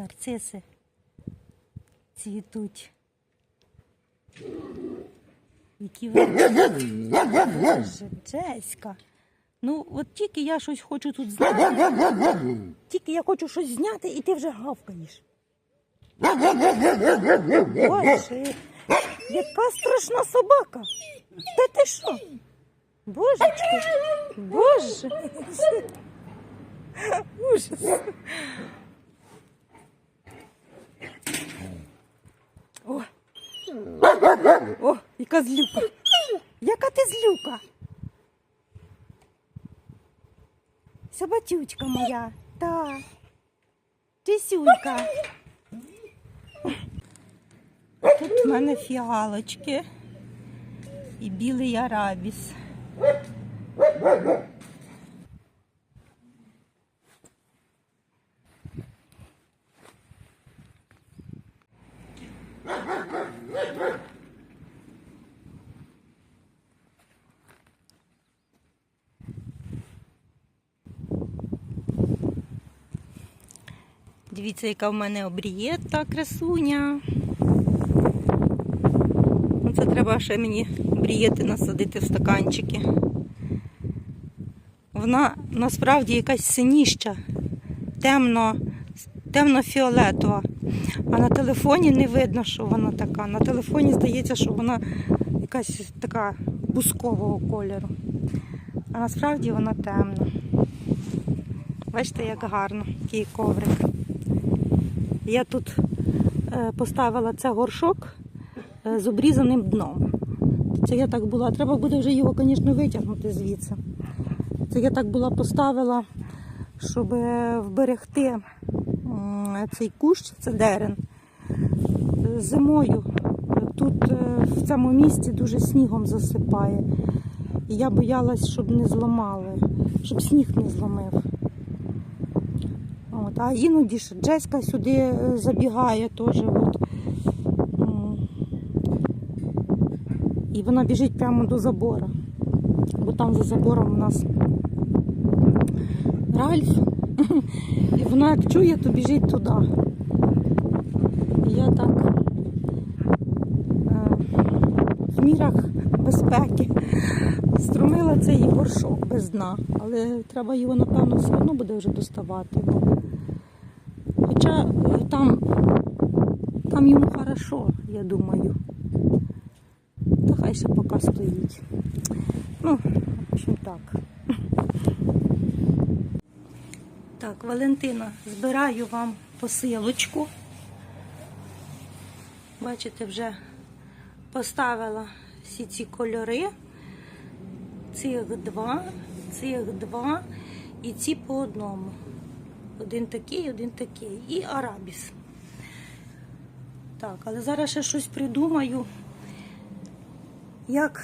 нарциси цвітуть. Які вони. Ну, от тільки я щось хочу тут зняти. Тільки я хочу щось зняти, і ти вже гавкаєш. Боже, яка страшна собака. Та ти що? Божечки, Боже. Ужас. О, о, яка злюка. Яка ти злюка? Собатючка моя. Та. Тисюлька. Тут в мене фіалочки і білий арабіс. Дивіться, яка в мене обрієта красуня. Ну, Це треба ще мені обрієти насадити в стаканчики. Вона насправді якась синіща, темно, темно-фіолетова. А на телефоні не видно, що вона така. На телефоні здається, що вона якась така бускового кольору. А насправді вона темна. Бачите, як гарно, який коврик. Я тут е, поставила це горшок е, з обрізаним дном. Це я так була. Треба буде вже його, звісно, витягнути звідси. Це я так була поставила, щоб е, вберегти цей кущ, це дерен. Зимою тут в цьому місці дуже снігом засипає. І я боялась, щоб не зламали, щоб сніг не зламив. От, а іноді ж Джеська сюди е, забігає теж. От. І вона біжить прямо до забора. Бо там за забором у нас Ральф. І вона як чує, то біжить туди. І я так е, в мірах безпеки струмила цей горшок без дна. Але треба його, напевно, все одно буде вже доставати. Бо е, там, там йому хорошо, я думаю. Та хай ще поки стоїть. Ну, в общем так. Так, Валентина, збираю вам посилочку. Бачите, вже поставила всі ці кольори. Цих два, цих два і ці по одному. Один такий, один такий. І арабіс. Так, але зараз ще щось придумаю, як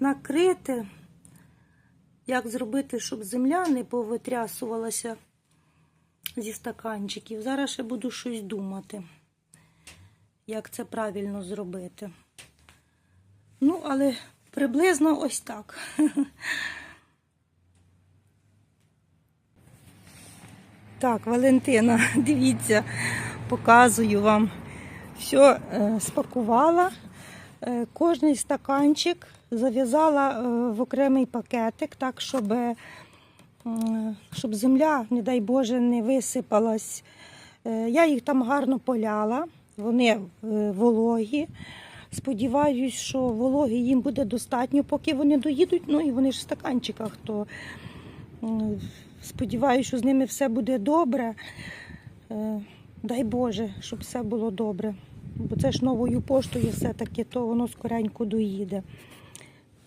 накрити, як зробити, щоб земля не повитрясувалася зі стаканчиків. Зараз ще буду щось думати, як це правильно зробити. Ну, але приблизно ось так. Так, Валентина, дивіться, показую вам. Все е, спакувала. Е, кожний стаканчик зав'язала е, в окремий пакетик, так, щоб, щоб земля, не дай Боже, не висипалась. Я їх там гарно поляла, вони вологі. Сподіваюсь, що вологи їм буде достатньо, поки вони доїдуть. Ну і вони ж в стаканчиках, то сподіваюся, що з ними все буде добре. Е, Дай Боже, щоб все було добре. Бо це ж новою поштою все-таки, то воно скоренько доїде.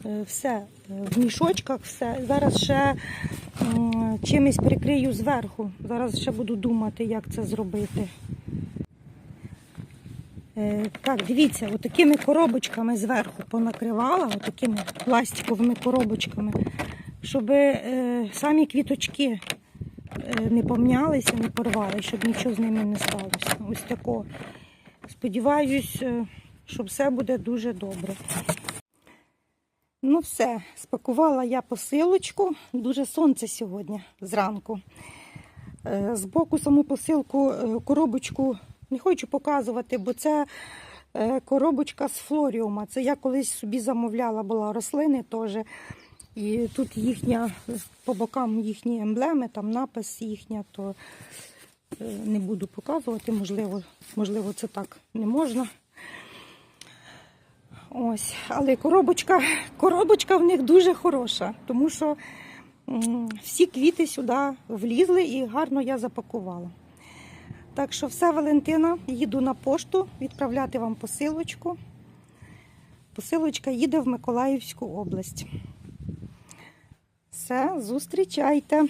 Е, Все, е, в мішочках все. Зараз ще чимось прикрию зверху. Зараз ще буду думати, як це зробити. Так, дивіться, отакими коробочками зверху понакривала, отакими пластиковими коробочками, щоб е, самі квіточки е, не помнялися, не порвали, щоб нічого з ними не сталося. Ось тако. Сподіваюсь, е, що все буде дуже добре. Ну все, спакувала я посилочку. Дуже сонце сьогодні зранку. Е, Збоку саму посилку, е, коробочку не хочу показувати, бо це коробочка з флоріума. Це я колись собі замовляла, була рослини теж. І тут їхня, по бокам їхні емблеми, там напис їхня, то е, не буду показувати, можливо, можливо, це так не можна. Ось, але коробочка, коробочка в них дуже хороша, тому що всі квіти сюди влізли і гарно я запакувала. Так що все, Валентина, їду на пошту відправляти вам посилочку. Посилочка їде в Миколаївську область. Все, зустрічайте.